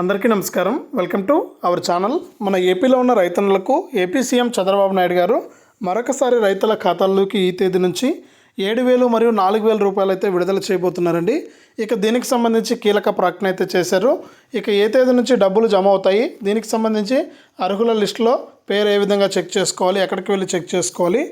అందరికీ నమస్కారం. Welcome to our channel. మన ఏపీలో ఉన్న రైతన్నులకు ఏపీ సీఎం చంద్రబాబు నాయుడు గారు మరొకసారి రైతుల ఖాతాల్లోకి ఈ తేదీ నుంచి ఏడు వేలు మరియు నాలుగు వేల రూపాయలు అయితే విడుదల చేయబోతున్నారండి. ఇక దీనికి సంబంధించి కీలక ప్రకటన అయితే చేశారు. ఇక ఏ తేదీ నుంచి డబ్బులు జమ అవుతాయి? దీనికి సంబంధించి అర్హుల లిస్టులో పేరు ఏ విధంగా చెక్ చేసుకోవాలి? ఎక్కడికి వెళ్ళి చెక్ చేసుకోవాలి?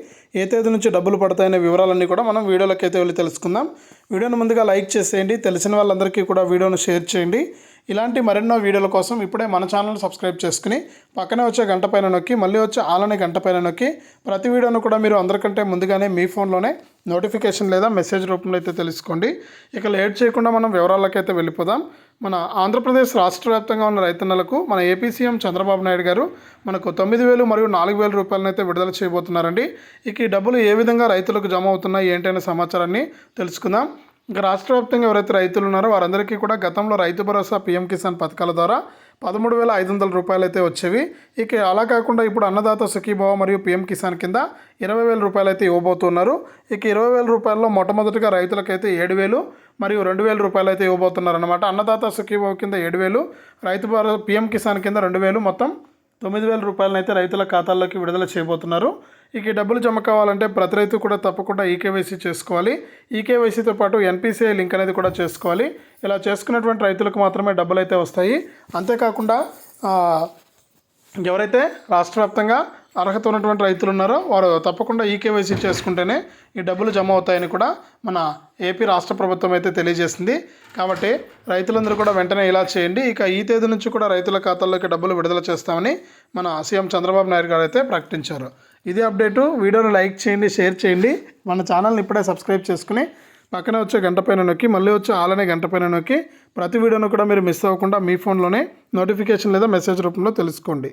ఏ తేదీ నుంచి డబ్బులు పడతాయనే వివరాలన్నీ కూడా మనం వీడియోలోకి అయితే వెళ్ళి తెలుసుకుందాం. వీడియోను ముందుగా లైక్ చేసేయండి. తెలిసిన వాళ్ళందరికీ కూడా వీడియోను షేర్ చేయండి. ఇలాంటి మరెన్నో వీడియోల కోసం ఇప్పుడే మన ఛానల్ సబ్స్క్రైబ్ చేసుకుని పక్కనే వచ్చే గంట పైన నొక్కి మళ్ళీ వచ్చే ఆలనే గంట పైన నొక్కి ప్రతి వీడియోను కూడా మీరు అందరికంటే ముందుగానే మీ ఫోన్లోనే నోటిఫికేషన్ లేదా మెసేజ్ రూపంలో అయితే తెలుసుకోండి. ఇక లేట్ చేయకుండా మనం వివరాలకైతే వెళ్ళిపోదాం. మన ఆంధ్రప్రదేశ్ రాష్ట్ర వ్యాప్తంగా ఉన్న రైతన్నలకు మన ఏపీ సీఎం చంద్రబాబు నాయుడు గారు మనకు తొమ్మిది వేలు మరియు నాలుగు వేల రూపాయలను అయితే విడుదల చేయబోతున్నారండి. ఇక ఈ డబ్బులు ఏ విధంగా రైతులకు జమ అవుతున్నాయి ఏంటనే సమాచారాన్ని తెలుసుకుందాం. ఇంకా రాష్ట్ర వ్యాప్తంగా ఎవరైతే రైతులు ఉన్నారో వారందరికీ కూడా గతంలో రైతు భరోసా పీఎం కిసాన్ పథకాల ద్వారా పదమూడు వేల ఐదు వందల రూపాయలు అయితే వచ్చేవి. ఇక అలా కాకుండా ఇప్పుడు అన్నదాత సుఖీభావ మరియు పీఎం కిసాన్ కింద ఇరవై వేల రూపాయలు అయితే ఇవ్వబోతున్నారు. ఇక ఇరవై వేల రూపాయల్లో మొట్టమొదటిగా రైతులకైతే ఏడు వేలు మరియు రెండు వేల రూపాయలు అయితే ఇవ్వబోతున్నారు అనమాట అన్నదాత సుఖీభావ కింద ఏడు వేలు రైతు భరో పీఎం కిసాన్ కింద రెండు వేలు మొత్తం తొమ్మిది వేల రూపాయలను అయితే రైతుల ఖాతాల్లోకి విడుదల చేయబోతున్నారు. ఇక ఈ డబ్బులు జమ కావాలంటే ప్రతి రైతు కూడా తప్పకుండా ఈకేవైసీ చేసుకోవాలి. ఈకేవైసీతో పాటు ఎన్పిసిఐ లింక్ అనేది కూడా చేసుకోవాలి. ఇలా చేసుకున్నటువంటి రైతులకు మాత్రమే డబ్బులు అయితే వస్తాయి. అంతేకాకుండా ఎవరైతే రాష్ట్ర వ్యాప్తంగా అర్హత ఉన్నటువంటి రైతులు ఉన్నారో వారు తప్పకుండా ఈకేవైసీ చేసుకుంటేనే ఈ డబ్బులు జమ అవుతాయని కూడా మన ఏపీ రాష్ట్ర ప్రభుత్వం అయితే తెలియజేసింది. కాబట్టి రైతులందరూ కూడా వెంటనే ఇలా చేయండి. ఇక ఈ తేదీ నుంచి కూడా రైతుల ఖాతాల్లోకి డబ్బులు విడుదల చేస్తామని మన సీఎం చంద్రబాబు నాయుడు గారు అయితే ప్రకటించారు. ఇది అప్డేటు. వీడియోను లైక్ చేయండి షేర్ చేయండి. మన ఛానల్ని ఇప్పుడే సబ్స్క్రైబ్ చేసుకుని పక్కనే వచ్చే గంట పైన నొక్కి మళ్ళీ వచ్చే ఆలనే గంట పైన నొక్కి ప్రతి వీడియోను కూడా మీరు మిస్ అవ్వకుండా మీ ఫోన్లోనే నోటిఫికేషన్ లేదా మెసేజ్ రూపంలో తెలుసుకోండి.